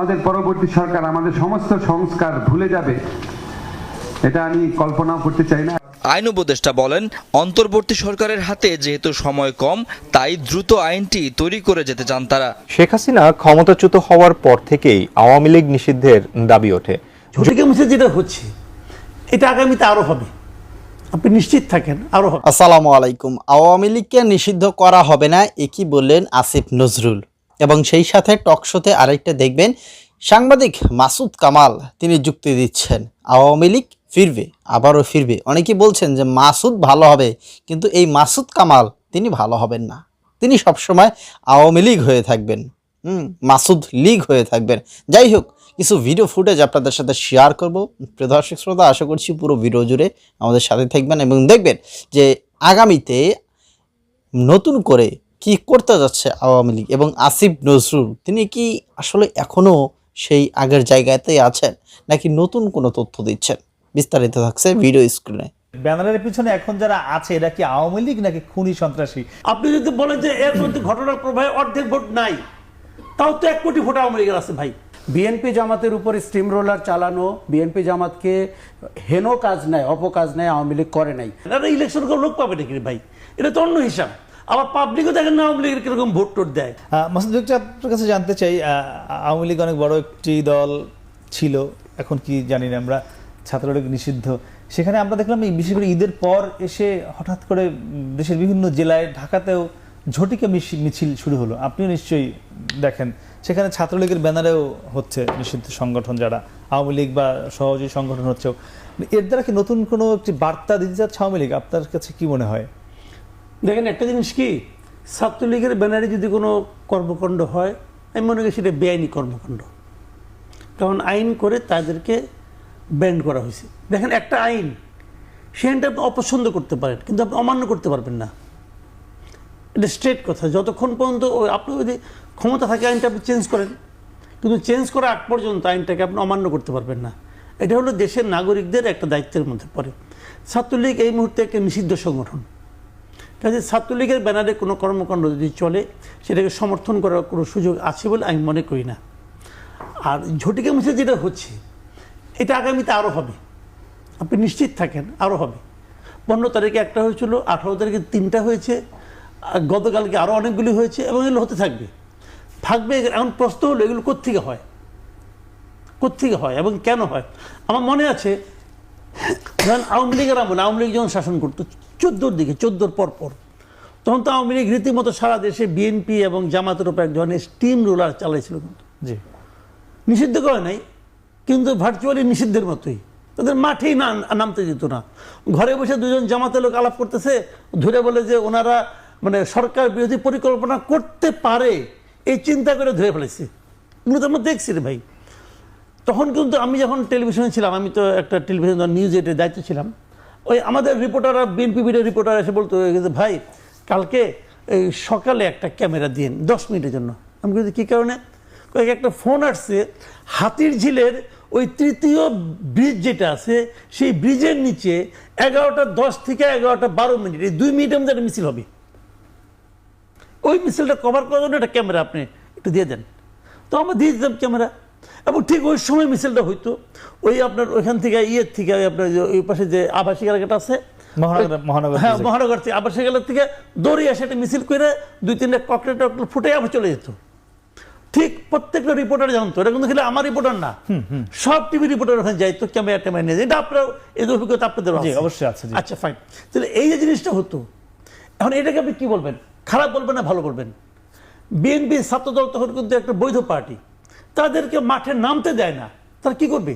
আমাদের পরবর্তী সরকার আমাদের সমস্ত সংস্কার ভুলে যাবে। এটা আমি কল্পনাও করতে চাই না। আইন উপদেষ্টা বলেন অন্তর্বর্তী সরকারের হাতে যেহেতু সময় কম তাই দ্রুত আইনটি তৈরি করে যেতে চান তারা। শেখ হাসিনা ক্ষমতাচ্যুত হওয়ার পর থেকেই আওয়ামী লীগ নিষিদ্ধের দাবি ওঠে। মুছে যেটা হচ্ছে এটা আগামীতে আরও হবে। আপনি নিশ্চিত থাকেন আরও হবে। আসসালামু আলাইকুম। আওয়ামী লীগকে নিষিদ্ধ করা হবে না একই বললেন আসিফ নজরুল? এবং সেই সাথে টকশোতে আরেকটা দেখবেন, সাংবাদিক মাসুদ কামাল তিনি যুক্তি দিচ্ছেন, আওয়ামী লীগ ফিরবে, আবারও ফিরবে। অনেকেই বলছেন যে মাসুদ ভালো হবে, কিন্তু এই মাসুদ কামাল তিনি ভালো হবেন না। তিনি সবসময় আওয়ামী লীগ হয়ে থাকবেন, হুম, মাসুদ লীগ হয়ে থাকবেন। যাই হোক, কিছু ভিডিও ফুটেজ আপনাদের সাথে শেয়ার করব। প্রিয় দর্শক শ্রোতা, আশা করছি পুরো ভিডিও জুড়ে আমাদের সাথে থাকবেন এবং দেখবেন যে আগামীতে নতুন করে কি করতে যাচ্ছে আওয়ামী লীগ এবং আসিফ নজরুল? তিনি কি আসলে এখনও সেই আগের জায়গাতেই আছেন নাকি নতুন কোনো তথ্য দিচ্ছেন? বিস্তারিত থাকছে ভিডিও স্ক্রিনে। ব্যানারের পিছনে এখন যারা আছে এরা কি আওয়ামী লীগ নাকি খুনি সন্ত্রাসী? আপনি যদি বলেন যে এর মধ্যে ঘটনার প্রভাবে অর্ধেক ভোট নাই তাও তো এক কোটি ভোট আওয়ামী লীগের আছে ভাই। বিএনপি জামাতের উপরে স্টিম রোলার চালানো বিএনপি জামাতকে হেন কাজ নেয় অপকাজ নেয় আওয়ামী লীগ করে নাই। ইলেকশন করে লোক পাবে নাকি ভাই? এটা তো অন্য হিসাব। আবার পাবলিকও দেখেন না, আওয়ামী লীগের কীরকম ভোট টোট দেয়। মাসুদ আপনার কাছে জানতে চাই আওয়ামী লীগ অনেক বড় একটি দল ছিল, এখন কি জানি না আমরা, ছাত্রলীগ নিষিদ্ধ। সেখানে আমরা দেখলাম এই, বিশেষ করে ঈদের পর এসে হঠাৎ করে দেশের বিভিন্ন জেলায় ঢাকাতেও ঝটিকা মিছি- মিছিল শুরু হলো। আপনিও নিশ্চয়ই দেখেন, সেখানে ছাত্রলীগের ব্যানারেও হচ্ছে নিষিদ্ধ সংগঠন যারা, আওয়ামী লীগ বা সহযোগী সংগঠন হচ্ছেও। এর দ্বারা কি নতুন কোনো একটি বার্তা দিতে চাচ্ছে আওয়ামী লীগ? আপনার কাছে কি মনে হয়? দেখেন একটা জিনিস কি? ছাত্রলীগের ব্যানারে যদি কোনো কর্মকাণ্ড হয়, আমি মনে করি সেটা বেআইনি কর্মকাণ্ড। কারণ আইন করে তাদেরকে ব্যান্ড করা হয়েছে। দেখেন একটা আইন, সে আইনটা আপনি অপছন্দ করতে পারেন, কিন্তু আপনি অমান্য করতে পারবেন না। এটা স্ট্রেট কথা। যতক্ষণ পর্যন্ত আপনি যদি ক্ষমতা থাকে আইনটা আপনি চেঞ্জ করেন, কিন্তু চেঞ্জ করা আগ পর্যন্ত আইনটাকে আপনি অমান্য করতে পারবেন না। এটা হলো দেশের নাগরিকদের একটা দায়িত্বের মধ্যে পড়ে। ছাত্রলীগ এই মুহূর্তে একটা নিষিদ্ধ সংগঠন। কাজে ছাত্রলীগের ব্যানারে কোনো কর্মকাণ্ড যদি চলে, সেটাকে সমর্থন করার কোনো সুযোগ আছে বলে আমি মনে করি না। আর ঝটিকে মুছে যেটা হচ্ছে, এটা আগামীতে আরও হবে। আপনি নিশ্চিত থাকেন, আরও হবে। পনেরো তারিখে একটা হয়েছিল, আঠারো তারিখে তিনটা হয়েছে গতকালকে আরও অনেকগুলি হয়েছে এবং এগুলো হতে থাকবে। থাকবে এখন প্রশ্ন হলো, এগুলো কোত্থেকে হয়? কোত্থেকে হয় এবং কেন হয়? আমার মনে আছে যখন আওয়ামী লীগের আমলে আওয়ামী লীগ যখন শাসন করতো। চোদ্দোর দিকে চোদ্দোর পর পর। তখন তো আওয়ামী লীগ রীতিমতো সারা দেশে বিএনপি এবং জামাতের উপর এক ধরনের স্টিম রোলার চালাইছিল কিন্তু। জি। নিষিদ্ধ করে নাই কিন্তু ভার্চুয়ালি নিষিদ্ধের মতোই। তাদের মাঠেই না নামতে দিত না। ঘরে বসে দুজন জামাতের লোক আলাপ করতেছে ধরে বলে যে ওনারা মানে সরকার বিরোধী পরিকল্পনা করতে পারে এই চিন্তা করে ধরে ফেলেছে। এগুলো তো আমরা দেখছি রে ভাই। তখন কিন্তু আমি যখন টেলিভিশনে ছিলাম আমি তো একটা টেলিভিশন নিউজ এটের দায়িত্ব ছিলাম। ওই আমাদের রিপোর্টাররা বিএনপি বিডের রিপোর্টার এসে বলতো, যে ভাই, কালকে এই সকালে একটা ক্যামেরা দিন দশ মিনিটের জন্য। আমি কিন্তু কী কারণে? একটা ফোন আসছে, হাতির ঝিলের ওই তৃতীয় ব্রিজ যেটা আছে, সেই ব্রিজের নিচে এগারোটা দশ থেকে এগারোটা বারো মিনিট, এই দুই মিনিটের মধ্যে একটা মিছিল হবে। ওই মিছিলটা কভার করার জন্য একটা ক্যামেরা আপনি একটু দিয়ে দেন। তো আমরা দিয়ে দিতাম ক্যামেরা। এবং ঠিক ওই সময় মিছিলটা হইতো। ওই আপনার ওইখান থেকে ইয়ের থেকে আপনার যে ওই পাশে যে আবাসিক এলাকাটা আছে মহানগর- হ্যাঁ থেকে। মহানগর থেকে আবাসিক এলাকা থেকে দৌড়ে আসে একটা মিছিল করে দুই তিনটা ককটেল টকটেল ফুটে আবার চলে যেত। ঠিক প্রত্যেকটা রিপোর্টার জানতো এটা কিন্তু খেলে আমার রিপোর্টার না। সব টিভি রিপোর্টার ওখানে যাইতো ক্যামেরা ট্যামেরা নিয়ে। এটা আপনার এই অভিজ্ঞতা আপনাদের অবশ্যই আছে, আচ্ছা ফাইন তাহলে এই যে জিনিসটা হতো এখন এটাকে আপনি কি বলবেন? খারাপ বলবেন না ভালো বলবেন? বিএনপি ছাত্রদল তখন কিন্তু একটা বৈধ পার্টি। তাদেরকে মাঠে নামতে দেয় না। তারা কি করবে?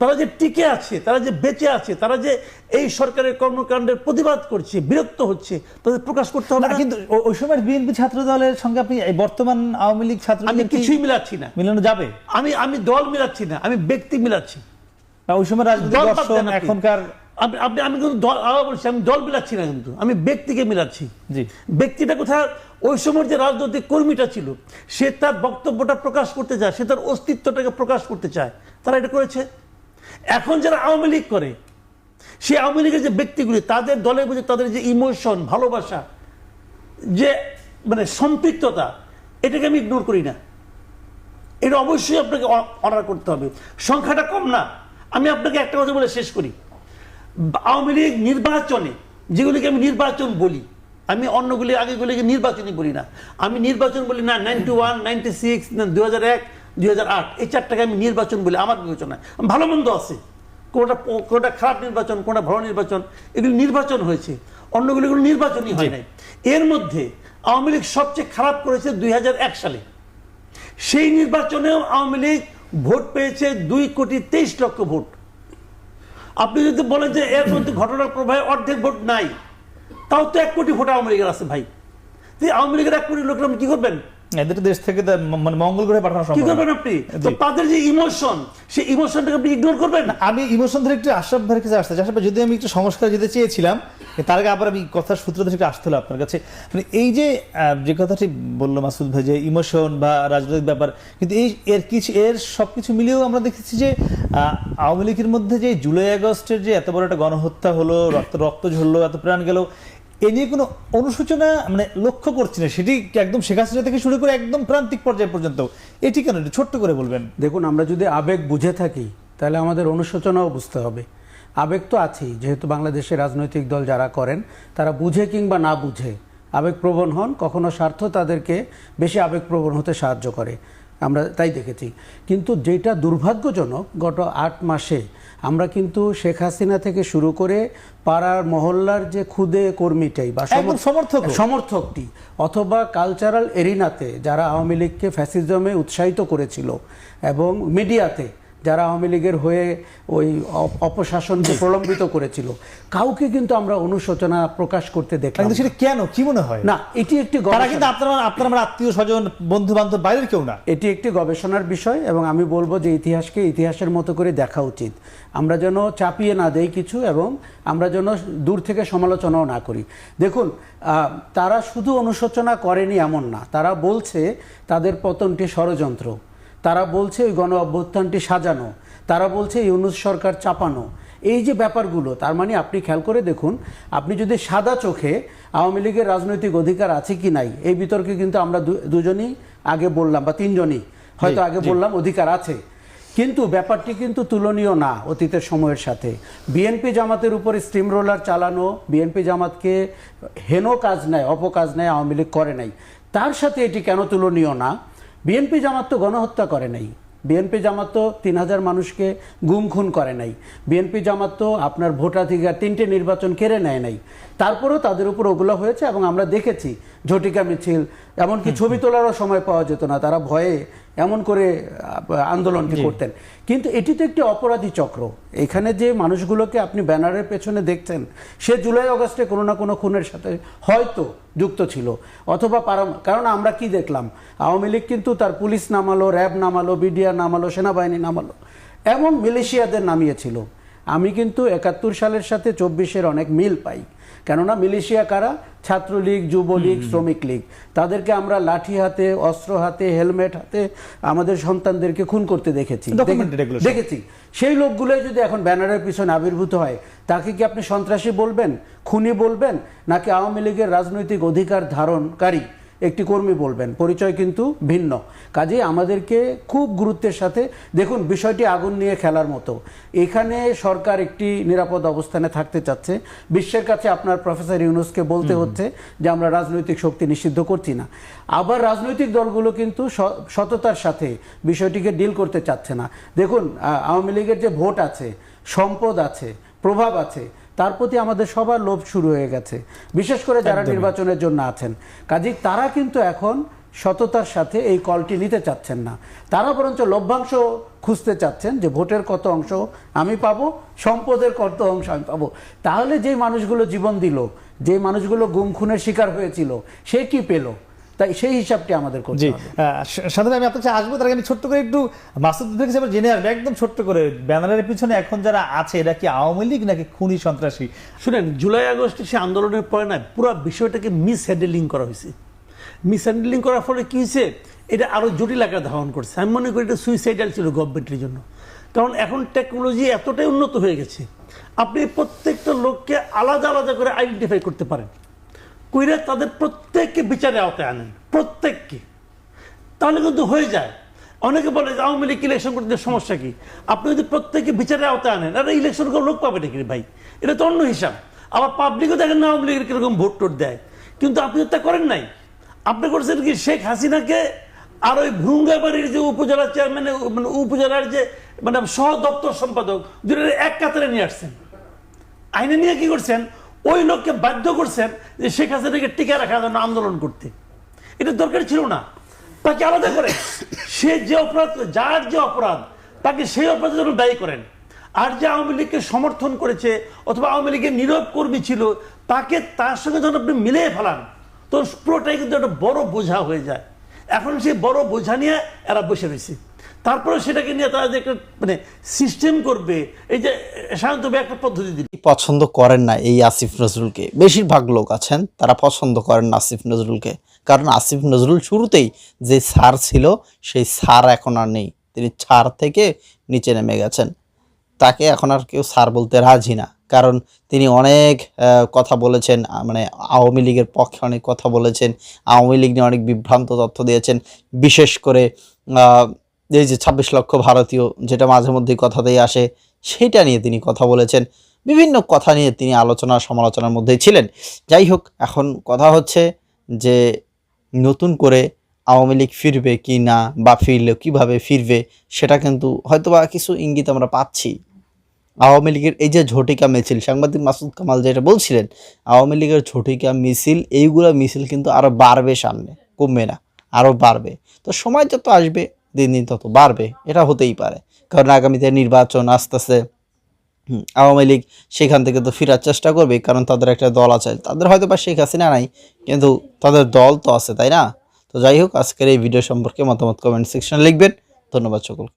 তারা যে টিকে আছে তারা যে বেঁচে আছে তারা যে এই সরকারের কর্মকাণ্ডের প্রতিবাদ করছে বিরক্ত হচ্ছে তাদের প্রকাশ করতে হবে কিন্তু ওই সময় বিএনপি ছাত্র দলের সঙ্গে আপনি বর্তমান আওয়ামী লীগ ছাত্র আমি কিছুই মিলাচ্ছি না। মিলানো যাবে? আমি আমি দল মিলাচ্ছি না আমি ব্যক্তি মিলাচ্ছি। ওই সময় রাজনৈতিক। এখনকার আপনি আমি কিন্তু দল আবার বলছি আমি দল মিলাচ্ছি না কিন্তু আমি ব্যক্তিকে মিলাচ্ছি। জি। ব্যক্তিটা কোথায় ওই সময় যে রাজনৈতিক কর্মীটা ছিল সে তার বক্তব্যটা প্রকাশ করতে চায় সে তার অস্তিত্বটাকে প্রকাশ করতে চায় তারা এটা করেছে। এখন যারা আওয়ামী লীগ করে সে আওয়ামী লীগের যে ব্যক্তিগুলি তাদের দলে বুঝে তাদের যে ইমোশন ভালোবাসা যে মানে সম্পৃক্ততা এটাকে আমি ইগনোর করি না। এটা অবশ্যই আপনাকে অর্ডার করতে হবে। সংখ্যাটা কম না। আমি আপনাকে একটা কথা বলে শেষ করি। আওয়ামী লীগ নির্বাচনে যেগুলিকে আমি নির্বাচন বলি আমি অন্যগুলি আগেগুলিকে নির্বাচনই বলি না। আমি নির্বাচন বলি না নাইনটি ওয়ান নাইনটি সিক্স দু হাজার এক দুই হাজার আট। এই চারটাকে আমি নির্বাচন বলি আমার বিবেচনায়। ভালো মন্দ আছে। কোনটা কোনটা খারাপ নির্বাচন কোনটা ভালো নির্বাচন এগুলি নির্বাচন হয়েছে। অন্যগুলি কোনো নির্বাচনই হয় নাই। এর মধ্যে আওয়ামী লীগ সবচেয়ে খারাপ করেছে দুই হাজার এক সালে। সেই নির্বাচনেও আওয়ামী লীগ ভোট পেয়েছে দুই কোটি তেইশ লক্ষ ভোট। আপনি যদি বলেন যে এর মধ্যে ঘটনার প্রবাহে অর্ধেক ভোট নাই তাও তো এক কোটি ভোট আওয়ামী লীগের আছে ভাই। আওয়ামী লীগের এক কোটি লোকের আপনি কি করবেন? এদের দেশ থেকে মানে মঙ্গল গ্রহে পাঠানো কি করবেন আপনি? তো তাদের যে ইমোশন সেই ইমোশনটাকে আপনি ইগনোর করবেন? আমি ইমোশন ধরে একটু আশরাফ ভাইয়ের কাছে আসতে। আশরাফ যদি আমি একটু সংস্কার যেতে চেয়েছিলাম তার আগে আবার আমি কথার সূত্র একটু আসতে হলো আপনার কাছে। মানে এই যে যে কথাটি বলল মাসুদ ভাই, যে ইমোশন বা রাজনৈতিক ব্যাপার, কিন্তু এই এর কিছু, এর সব কিছু মিলিয়েও আমরা দেখেছি যে আওয়ামী লীগের মধ্যে যে জুলাই আগস্টের যে এত বড় একটা গণহত্যা হলো, রক্ত রক্ত ঝরলো, এত প্রাণ গেল, এ নিয়ে কোনো অনুসূচনা মানে লক্ষ্য করছি না। সেটি একদম শেখ হাসিনা থেকে শুরু করে একদম প্রান্তিক পর্যায় পর্যন্ত? এটি কেন? ছোট্ট করে বলবেন। দেখুন, আমরা যদি আবেগ বুঝে থাকি, তাহলে আমাদের অনুশোচনাও বুঝতে হবে। আবেগ তো আছেই যেহেতু বাংলাদেশের রাজনৈতিক দল যারা করেন তারা বুঝে কিংবা না বুঝে আবেগপ্রবণ হন কখনো স্বার্থ তাদেরকে বেশি আবেগপ্রবণ হতে সাহায্য করে আমরা তাই দেখেছি কিন্তু যেটা দুর্ভাগ্যজনক গত আট মাসে আমরা কিন্তু শেখ হাসিনা থেকে শুরু করে পাড়ার মহল্লার যে খুদে কর্মীটাই বা একদম সমর্থকও। সমর্থকটি অথবা কালচারাল এরিনাতে যারা আওয়ামী লীগকে ফ্যাসিজমে উৎসাহিত করেছিল এবং মিডিয়াতে যারা আওয়ামী লীগের হয়ে ওই অপ- অপশাসনকে প্রলম্বিত করেছিল কাউকে কিন্তু আমরা অনুশোচনা প্রকাশ করতে দেখলাম কিন্তু সেটা কেন? কি মনে হয়? না এটি একটি তারা কিন্তু আপনার আপনার আমার আত্মীয় স্বজন বন্ধু বান্ধব বাইরের কেউ না। এটি একটি গবেষণার বিষয় এবং আমি বলব যে ইতিহাসকে ইতিহাসের মতো করে দেখা উচিত। আমরা যেন চাপিয়ে না দেই কিছু এবং আমরা যেন দূর থেকে সমালোচনাও না করি। দেখুন তারা শুধু অনুশোচনা করেনি এমন না তারা বলছে তাদের পতনটি ষড়যন্ত্র। তারা বলছে ওই গণ অভ্যুত্থানটি সাজানো তারা বলছে ইউনুস সরকার চাপানো। এই যে ব্যাপারগুলো তার মানে আপনি খেয়াল করে দেখুন আপনি যদি সাদা চোখে আওয়ামী লীগের রাজনৈতিক অধিকার আছে কি নাই এই বিতর্কে কিন্তু আমরা দুজনই আগে বললাম বা তিনজনই হয়তো আগে বললাম অধিকার আছে। কিন্তু ব্যাপারটি কিন্তু তুলনীয় না অতীতের সময়ের সাথে। বিএনপি জামাতের উপরে স্টিম রোলার চালানো বিএনপি জামাতকে হেন কাজ নেয় অপকাজ নেয় আওয়ামী লীগ করে নাই। তার সাথে এটি কেন তুলনীয় না? বিএনপি জামাত তো গণহত্যা করে নাই। বিএনপি জামাত তো তিন হাজার মানুষকে গুম খুন করে নাই। বিএনপি জামাত তো আপনার ভোটাধিকার তিনটে নির্বাচন কেড়ে নেয় নাই। তারপরেও তাদের উপর ওগুলো হয়েছে এবং আমরা দেখেছি ঝটিকা মিছিল এমনকি ছবি তোলারও সময় পাওয়া যেত না। তারা ভয়ে এমন করে আন্দোলনকে আন্দোলনটি করতেন। কিন্তু এটি তো একটি অপরাধী চক্র। এখানে যে মানুষগুলোকে আপনি ব্যানারের পেছনে দেখছেন সে জুলাই অগস্টে কোনো না কোনো খুনের সাথে হয়তো যুক্ত ছিল। অথবা কারণ আমরা কি দেখলাম? আওয়ামী লীগ কিন্তু তার পুলিশ নামালো র্যাব নামালো বিডিআর নামালো সেনাবাহিনী নামালো। এবং মিলিশিয়াদের নামিয়েছিল। আমি কিন্তু একাত্তর সালের সাথে চব্বিশের অনেক মিল পাই। কেননা মিলিশিয়া কারা? ছাত্রলীগ যুবলীগ শ্রমিক লীগ। তাদেরকে আমরা লাঠি হাতে অস্ত্র হাতে হেলমেট হাতে আমাদের সন্তানদেরকে খুন করতে দেখেছি। দেখেছি। সেই লোকগুলোই যদি এখন ব্যানারের পিছনে আবির্ভূত হয় তাকে কি আপনি সন্ত্রাসী বলবেন? খুনি বলবেন? নাকি আওয়ামী লীগের রাজনৈতিক অধিকার ধারণকারী? একটি কর্মী বলবেন। পরিচয় কিন্তু ভিন্ন। কাজেই আমাদেরকে খুব গুরুত্বের সাথে দেখুন বিষয়টি আগুন নিয়ে খেলার মতো। এখানে সরকার একটি নিরাপদ অবস্থানে থাকতে চাচ্ছে। বিশ্বের কাছে আপনার প্রফেসর ইউনুসকে বলতে হচ্ছে যে আমরা রাজনৈতিক শক্তি নিষিদ্ধ করছি না। আবার রাজনৈতিক দলগুলো কিন্তু স- সততার সাথে বিষয়টিকে ডিল করতে চাচ্ছে না। দেখুন আওয়ামী লীগের যে ভোট আছে সম্পদ আছে প্রভাব আছে তার প্রতি আমাদের সবার লোভ শুরু হয়ে গেছে বিশেষ করে যারা নির্বাচনের জন্য আছেন। কাজেই তারা কিন্তু এখন সততার সাথে এই কলটি নিতে চাচ্ছেন না। তারা বরঞ্চ লভ্যাংশ খুঁজতে চাচ্ছেন যে ভোটের কত অংশ আমি পাবো সম্পদের কত অংশ আমি পাবো। তাহলে যে মানুষগুলো জীবন দিল যে মানুষগুলো গুম খুনের শিকার হয়েছিল সে কি পেল? তাই সেই হিসাবটি আমাদের করতে জি সাথে আমি আপনার কাছে আসব তার আগে আমি ছোট্ট করে একটু মাসুদ কাছে জেনে আসব একদম ছোট্ট করে ব্যানারের পিছনে এখন যারা আছে এরা কি আওয়ামী লীগ নাকি খুনি সন্ত্রাসী? শুনেন জুলাই আগস্টে সে আন্দোলনের পরে না পুরো বিষয়টাকে মিস হ্যান্ডেলিং করা হয়েছে। মিস হ্যান্ডেলিং করার ফলে কি হয়েছে? এটা আরও জটিল আকার ধারণ করছে। আমি মনে করি এটা সুইসাইডাল ছিল গভর্নমেন্টের জন্য। কারণ এখন টেকনোলজি এতটাই উন্নত হয়ে গেছে আপনি প্রত্যেকটা লোককে আলাদা আলাদা করে আইডেন্টিফাই করতে পারেন। কইরা তাদের প্রত্যেককে বিচারে আওতায় আনেন, প্রত্যেককে। তাহলে কিন্তু হয়ে যায়। অনেকে বলে যে আওয়ামী লীগ ইলেকশন করতে সমস্যা কি? আপনি যদি প্রত্যেককে বিচারে আওতায় আনেন এটা ইলেকশন করে লোক পাবে নাকি ভাই? এটা তো অন্য হিসাব। আবার পাবলিকও দেখেন না আওয়ামী লীগের কীরকম ভোট টোট দেয়। কিন্তু আপনি তো করেন নাই। আপনি করছেন কি শেখ হাসিনাকে আর ওই ভ্রুঙ্গাবাড়ির যে উপজেলা চেয়ারম্যান মানে উপজেলার যে মানে সহ দপ্তর সম্পাদক দুটো এক কাতারে নিয়ে আসছেন। আইনে নিয়ে কি করছেন? ওই লোককে বাধ্য করছেন যে শেখ হাসিনাকে টিকে রাখার জন্য আন্দোলন করতে। এটা দরকার ছিল না। তাকে আলাদা করে সে যে অপরাধ, যার যে অপরাধ, তাকে সেই অপরাধের জন্য দায়ী করেন। আর যে আওয়ামী লীগকে সমর্থন করেছে অথবা আওয়ামী লীগের নীরব কর্মী ছিল, তাকে তার সঙ্গে যখন আপনি মিলিয়ে ফেলান তো পুরোটাই কিন্তু একটা বড় বোঝা হয়ে যায়। এখন সেই বড় বোঝা নিয়ে এরা বসে রয়েছে। তারপরে সেটাকে নিয়ে তারা যে একটা মানে সিস্টেম করবে, এই যে সাধারণত একটা পদ্ধতি দিল। পছন্দ করেন না এই আসিফ নজরুলকে। বেশিরভাগ লোক আছেন, তারা পছন্দ করেন না আসিফ নজরুলকে। কারণ আসিফ নজরুল শুরুতেই যে সার ছিল, সেই সার এখন আর নেই। তিনি ছাড় থেকে নিচে নেমে গেছেন। তাকে এখন আর কেউ সার বলতে রাজি না। কারণ তিনি অনেক কথা বলেছেন মানে আওয়ামী লীগের পক্ষে অনেক কথা বলেছেন, আওয়ামী লীগ নিয়ে অনেক বিভ্রান্ত তথ্য দিয়েছেন। বিশেষ করে এই যে ছাব্বিশ লক্ষ ভারতীয় যেটা মাঝে মধ্যেই কথাতেই আসে, সেটা নিয়ে তিনি কথা বলেছেন। বিভিন্ন কথা নিয়ে তিনি আলোচনা সমালোচনার মধ্যেই ছিলেন। যাই হোক, এখন কথা হচ্ছে যে নতুন করে আওয়ামী লীগ ফিরবে কি না বা ফিরলে কীভাবে ফিরবে, সেটা কিন্তু হয়তোবা কিছু ইঙ্গিত আমরা পাচ্ছি। আওয়ামী লীগের এই যে ঝটিকা মিছিল, সাংবাদিক মাসুদ কামাল যেটা বলছিলেন, আওয়ামী লীগের ঝটিকা মিছিল, এইগুলো মিছিল কিন্তু আরও বাড়বে সামনে, কমবে না আরও বাড়বে। তো সময় যত আসবে দিন দিন তত বাড়বে, এটা হতেই পারে। কারণ আগামীতে নির্বাচন আস্তে আস্তে আওয়ামী লীগ সেখান থেকে তো ফেরার চেষ্টা করবে, কারণ তাদের একটা দল আছে। তাদের হয়তো বা শেখ হাসিনা নাই, কিন্তু তাদের দল তো আছে, তাই না? তো যাই হোক, আজকের এই ভিডিও সম্পর্কে মতামত কমেন্ট সেকশনে লিখবেন। ধন্যবাদ সকল